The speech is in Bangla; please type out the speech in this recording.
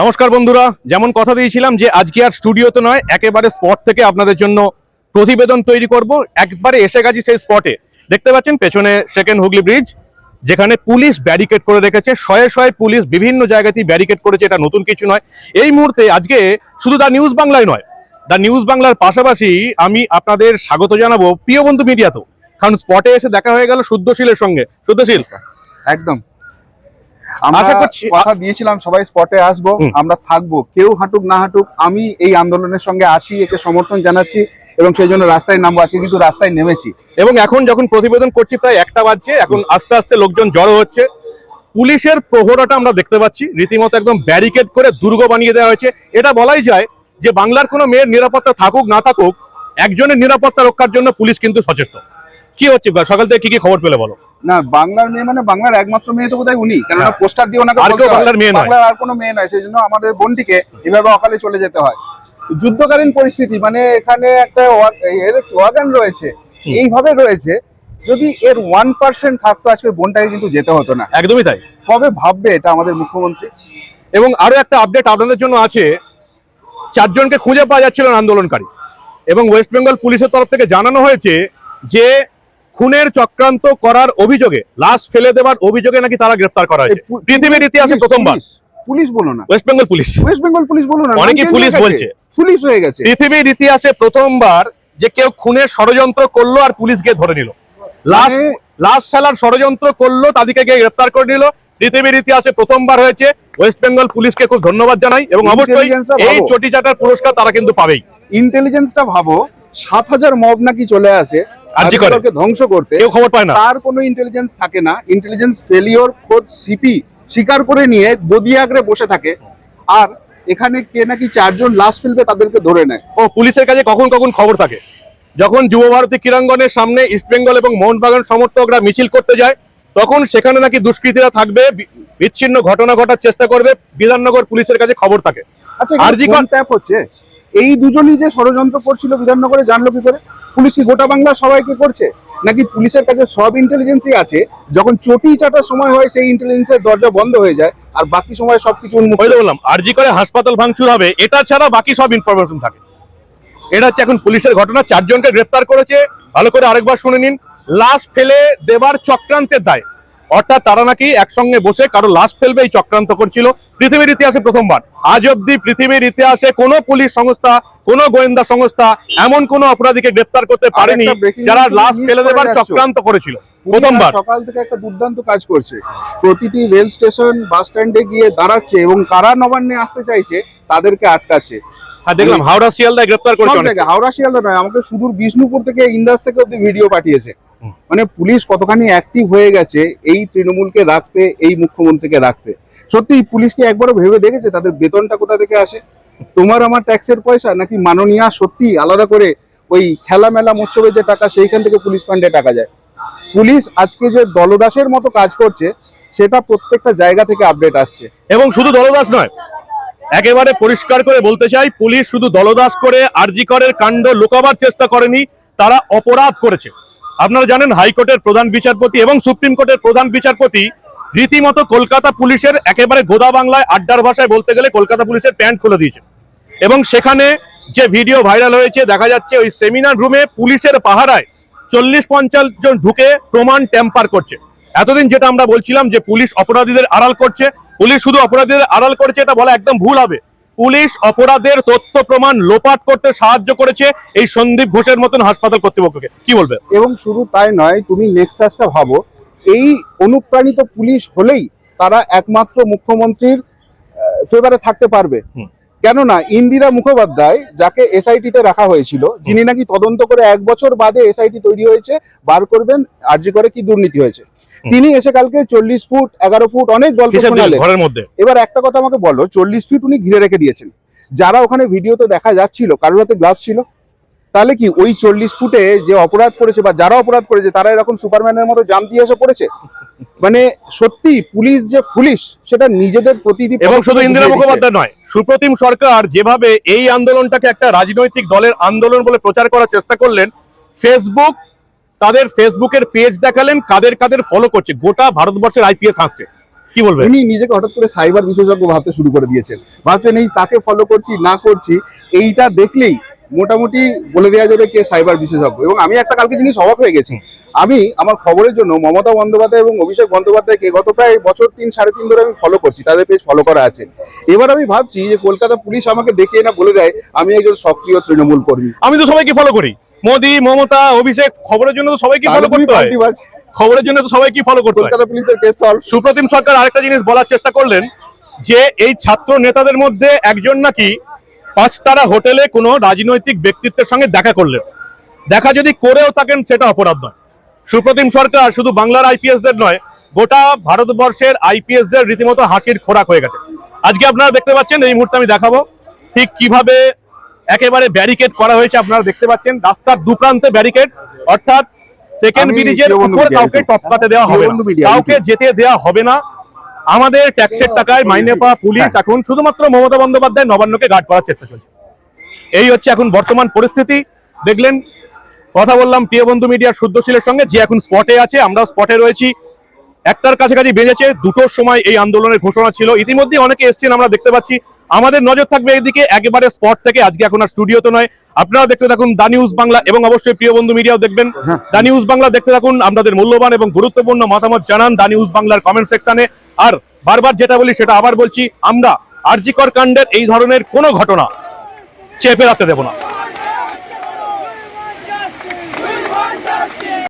নমস্কার বন্ধুরা, যেমন কথা দিয়েছিলাম যে আজকে আর স্টুডিওতে নয়, একেবারে স্পট থেকে আপনাদের জন্য প্রতিবেদন তৈরি করব। একবারে এসে গেছি সেই স্পটে। দেখতে পাচ্ছেন, পেছনে সেকেন্ড হুগলি ব্রিজ যেখানে পুলিশ ব্যারিকেড করে রেখেছে। শয়ে শয়ে পুলিশ বিভিন্ন জায়গাতেই ব্যারিকেড করেছে, এটা নতুন কিছু নয়। এই মুহূর্তে আজকে শুধু দা নিউজ বাংলায় নয়, দা নিউজ বাংলার পাশাপাশি আমি আপনাদের স্বাগত জানাব প্রিয় বন্ধু মিডিয়াতেও। কারণ স্পটে এসে দেখা হয়ে গেল শুদ্ধশীলের সঙ্গে। শুদ্ধশীল। একদম। আশা করছি- কথা দিয়েছিলাম সবাই স্পটে আসব। আমরা থাকব। কেউ হাঁটুক না হাঁটুক আমি এই আন্দোলনের সঙ্গে আছি একে সমর্থন জানাচ্ছি এবং সেই জন্য রাস্তায় নামবো আজকে কিন্তু রাস্তায় নেমেছি। এবং এখন যখন প্রতিবেদন করছি প্রায় একটা বাজছে এখন আস্তে আস্তে লোকজন জড়ো হচ্ছে। পুলিশের প্রহরাটা আমরা দেখতে পাচ্ছি রীতিমতো একদম ব্যারিকেড করে দুর্গ বানিয়ে দেওয়া হয়েছে। এটা বলাই যায় যে বাংলার কোনো মেয়ের নিরাপত্তা থাকুক না থাকুক একজনের নিরাপত্তা রক্ষার জন্য পুলিশ কিন্তু সচেষ্ট। কি হচ্ছে সকাল থেকে কি কি খবর পেলে বলো? না বাংলার মেয়ে মানে বাংলার একমাত্র মেয়ে তো বোধহয় উনি। কেননা। পোস্টার দিয়ে ওনাকে বাংলার মেয়ে বাংলার আর কোনো মেয়ে নয় সেই জন্য আমাদের বোনটিকে এভাবে অকালে চলে যেতে হয়। যুদ্ধকালীন পরিস্থিতি মানে এখানে একটা ওয়াগান রয়েছে এইভাবে রয়েছে যদি এর ওয়ান পার্সেন্ট থাকতো আজকে বোনটাকে কিন্তু যেতে হতো না। একদমই তাই। কবে ভাববে এটা আমাদের মুখ্যমন্ত্রী? এবং আরও একটা আপডেট আপনাদের জন্য আছে চারজনকে খুঁজে পাওয়া যাচ্ছিল আন্দোলনকারী। এবং ওয়েস্ট বেঙ্গল পুলিশের তরফ থেকে জানানো হয়েছে যে খুনের চক্রান্ত করার অভিযোগে লাশ ফেলে দেওয়ার অভিযোগে নাকি তারা গ্রেফতার করা হয়েছে? পৃথিবীর ইতিহাসে প্রথমবার। পুলিশ, বলো না। West Bengal police. West Bengal police বলো না। change পুলিশ বলছে। পুলিশ হয়ে গেছে। পৃথিবীর ইতিহাসে প্রথমবার যে কেউ খুনের ষড়যন্ত্র করল আর পুলিশ গিয়ে ধরে নিল। লাশ মানে- লাশ ফেলার ষড়যন্ত্র করল তাদেরকে গিয়ে গ্রেফতার করে নিল। পৃথিবীর ইতিহাসে প্রথমবার হয়েছে ওয়েস্ট বেঙ্গল পুলিশকে খুব ধন্যবাদ জানাই এবং অবশ্যই এই চটি চাটার পুরস্কার তারা কিন্তু পাবেই। ইন্টেলিজেন্সটা ভাবো সাত হাজার মব নাকি চলে আসে। আরজিকরকে ধ্বংস করতে কেউ খবর পায় না। তার কোনো ইন্টেলিজেন্স থাকে না। ইন্টেলিজেন্স ফেলিওর খোদ সিপি স্বীকার করে নিয়ে গদি বসে থাকে। আর এখানে কে নাকি চারজন লাশ ফেলবে তাদেরকে ধরে নেয়। ও পুলিশের কাছে কখন কখন খবর থাকে? যখন যুব ভারতী ক্রীড়াঙ্গনের সামনে ইস্টবেঙ্গল এবং মোহনবাগান সমর্থকরা মিছিল করতে যায় তখন সেখানে নাকি দুষ্কৃতীরা থাকবে বিচ্ছিন্ন ঘটনা ঘটার চেষ্টা করবে বিধাননগর পুলিশের কাছে খবর থাকে। আচ্ছা কর- ট্যাপ হচ্ছে। এই দুজনই যে ষড়যন্ত্র করছিল বিধাননগরে জানলো কি করে? পুলিশ কি গোটা বাংলা সবাইকে করছে? নাকি পুলিশের কাছে সব ইন্টেলিজেন্সই আছে? যখন চটি চাটার সময় হয়, সেই ইন্টেলিজেন্সের দরজা বন্ধ হয়ে যায়, আর বাকি সময় সবকিছু উন্মুক্ত বললাম, আর আরজি করে হাসপাতাল ভাঙচুর হবে, এটা ছাড়া বাকি সব ইনফরমেশন থাকে। এটা হচ্ছে এখন পুলিশের ঘটনা, চারজনকে গ্রেপ্তার করেছে। ভালো করে আরেকবার শুনে নিন। লাশ ফেলে দেবার চক্রান্তের দায়। অর্থাৎ তারা নাকি একসঙ্গে বসে কারও লাশ ফেলবে এই চক্রান্ত করছিল। পৃথিবীর ইতিহাসে প্রথমবার। আজ অব্দি পৃথিবীর ইতিহাসে কোনো পুলিশ সংস্থা কোনো গোয়েন্দা সংস্থা এমন কোনো অপরাধীকে গ্রেফতার করতে পারেনি যারা লাশ ফেলে দেবার চক্রান্ত করেছিল। প্রথমবার। সকাল থেকে একটা দুর্দান্ত কাজ করছে। প্রতিটি রেল স্টেশন বাস স্ট্যান্ডে গিয়ে দাঁড়াচ্ছে এবং কারা নবান্নে আসতে চাইছে তাদেরকে আটকাচ্ছে। হ্যাঁ দেখলাম হাওড়া শিয়ালদায় গ্রেফতার সব করেছে হাওড়া শিয়ালদা নয় আমাকে সুদূর বিষ্ণুপুর থেকে ইন্দাস থেকে অব্দি ভিডিও পাঠিয়েছে। মানে পুলিশ কতখানি অ্যাক্টিভ হয়ে গেছে, এই তৃণমূলকে রাখতে, এই মুখ্যমন্ত্রীকে রাখতে। সত্যি পুলিশকে একবারও ভেবে দেখেছে? তাদের বেতনটা কোথা থেকে আসে? তোমার আমার ট্যাক্সের পয়সা? নাকি মাননীয়া সত্যি আলাদা করে ওই খেলা মেলা মৎসবের যে টাকা, সেইখান থেকে পুলিশ ফান্ডে টাকা যায়? পুলিশ আজকে যে দলদাসের মতো কাজ করছে, সেটা প্রত্যেকটা জায়গা থেকে আপডেট আসছে। এবং শুধু দলদাস নয়, একেবারে পরিষ্কার করে বলতে চাই, পুলিশ শুধু দলদাস করে আরজি করের কাণ্ড লুকাবার চেষ্টা করেনি, তারা অপরাধ করেছে। আপনারা জানেন হাইকোর্টের প্রধান বিচারপতি এবং সুপ্রিম কোর্টের প্রধান বিচারপতি রীতিমতো কলকাতা পুলিশের একেবারে গোদা বাংলায় আড্ডার ভাষায় বলতে গেলে কলকাতা পুলিশের প্যান্ট খুলে দিয়েছে। এবং সেখানে যে ভিডিও ভাইরাল হয়েছে, দেখা যাচ্ছে ওই সেমিনার রুমে পুলিশের পাহারায় চল্লিশ পঞ্চাশ জন ঢুকে প্রমাণ ট্যাম্পার করছে। এতদিন যেটা আমরা বলছিলাম যে পুলিশ অপরাধীদের আড়াল করছে, পুলিশ শুধু অপরাধীদের আড়াল করছে, এটা বলা একদম ভুল হবে। পুলিশ অপরাধের তথ্য প্রমাণ লোপাট করতে সাহায্য করেছে এই সন্দীপ ঘোষের মতন হাসপাতাল কর্তৃপক্ষকে। কি বলবে? এবং শুধু তাই নয় তুমি নেক্সাসটা ভাবো এই অনুপ্রাণিত পুলিশ হলেই তারা একমাত্র মুখ্যমন্ত্রীর ফেভারে থাকতে পারবে। কেননা ইন্দিরা মুখোপাধ্যায় যাকে এসআইটি তে রাখা হয়েছিল যিনি নাকি তদন্ত করে এক বছর বাদে এসআইটি তৈরি হয়েছে বার করবেন আরজি করে কি দুর্নীতি হয়েছে। তিনি এসে কালকে চল্লিশ ফুট এগারো ফুট অনেক গল্প ঘরের মধ্যে। এবার একটা কথা আমাকে বলো চল্লিশ ফিট উনি ঘিরে রেখে দিয়েছেন। যারা ওখানে ভিডিওতে দেখা যাচ্ছিল কারোর হাতে গ্লাভস ছিল? তাহলে কি ওই চল্লিশ ফুটে যে অপরাধ করেছে বা যারা অপরাধ করেছে তারা এরকম সুপারম্যানের মতো জাম দিয়ে এসে পড়েছে? মানে সত্যি পুলিশ যে পুলিশ সেটা নিজেদের প্রতিটি এবং শুধু ইন্দিরা মুখোপাধ্যায় নয় সুপ্রতিম সরকার যেভাবে এই আন্দোলনটাকে একটা রাজনৈতিক দলের আন্দোলন বলে প্রচার করার চেষ্টা করলেন ফেসবুক তাদের ফেসবুকের পেজ দেখালেন কাদের কাদের ফলো করছে গোটা ভারতবর্ষের আইপিএস আসছে। কি বলবেন? উনি নিজেকে হঠাৎ করে সাইবার বিশেষজ্ঞ ভাবতে শুরু করে দিয়েছেন। ভাবছেন এই তাকে ফলো করছি না করছি এইটা দেখলেই মোটামুটি বলে দেওয়া যাবে কে সাইবার বিশেষজ্ঞ। এবং আমি একটা কালকে জিনিস অবাক হয়ে গেছি। আমি আমার খবরের জন্য মমতা বন্দ্যোপাধ্যায় এবং অভিষেক বন্দ্যোপাধ্যায়কে গত প্রায় বছর তিন সাড়ে তিন ধরে আমি ফলো করছি তাদের পেজ ফলো করা আছে। এবার আমি ভাবছি যে কলকাতা পুলিশ আমাকে ডেকে না বলে দেয় আমি একজন সক্রিয় তৃণমূল কর্মী। আমি তো সবাইকে ফলো করি। মোদি মমতা অভিষেক খবরের জন্য তো সবাইকে ফলো করতে হয়। খবরের জন্য তো সবাইকে ফলো করতে হয়। পুলিশের কেস সলভ সুপ্রতিম সরকার আরেকটা জিনিস বলার চেষ্টা করলেন যে এই ছাত্র নেতাদের মধ্যে একজন নাকি পাঁচতারা হোটেলে কোনো রাজনৈতিক ব্যক্তিত্বের সঙ্গে দেখা করলেন। দেখা যদি করেও থাকেন সেটা অপরাধ নয়। সুপ্রতিম সরকার শুধু বাংলার আইপিএস দের নয় গোটা ভারতবর্ষের আইপিএস দের রীতিমতো হাসির খোরাক হয়ে গেছে। আজকে আপনারা দেখতে পাচ্ছেন এই মুহূর্তে আমি দেখাবো ঠিক কীভাবে একেবারে ব্যারিকেড করা হয়েছে আপনারা দেখতে পাচ্ছেন রাস্তার দুপ্রান্তে ব্যারিকেড অর্থাৎ সেকেন্ড ব্রিজের উপর কাউকে টপকাতে দেওয়া হবে না। কাউকে যেতে দেওয়া হবে না। আমাদের ট্যাক্সের টাকায় মাইনে পাওয়া পুলিশ হ্যাঁ। এখন শুধুমাত্র মমতা বন্দ্যোপাধ্যায় নবান্নকে গার্ড করার চেষ্টা চলছে। এই হচ্ছে এখন বর্তমান পরিস্থিতি। দেখলেন কথা বললাম প্রিয়বন্ধু মিডিয়ার শুদ্ধশীলের সঙ্গে যে এখন স্পটে আছে আমরা স্পটে রয়েছি। একটার কাছাকাছি বেজেছে দুটোর সময় এই আন্দোলনের ঘোষণা ছিল। ইতিমধ্যে অনেকে এসছেন আমরা দেখতে পাচ্ছি। আমাদের নজর থাকবে এইদিকে একেবারে স্পট থেকে আজকে এখন আর স্টুডিওতে নয়। আপনারা দেখতে থাকুন দা নিউজ বাংলা এবং অবশ্যই প্রিয় বন্ধু মিডিয়াও দেখবেন। হ্যাঁ। দা নিউজ বাংলা দেখতে থাকুন আপনাদের মূল্যবান এবং গুরুত্বপূর্ণ মতামত জানান দা নিউজ বাংলার কমেন্ট সেকশনে আর বারবার যেটা বলি সেটা আবার বলছি আমরা আরজিকর কাণ্ডের এই ধরনের কোনো ঘটনা চেপে রাখতে দেব না।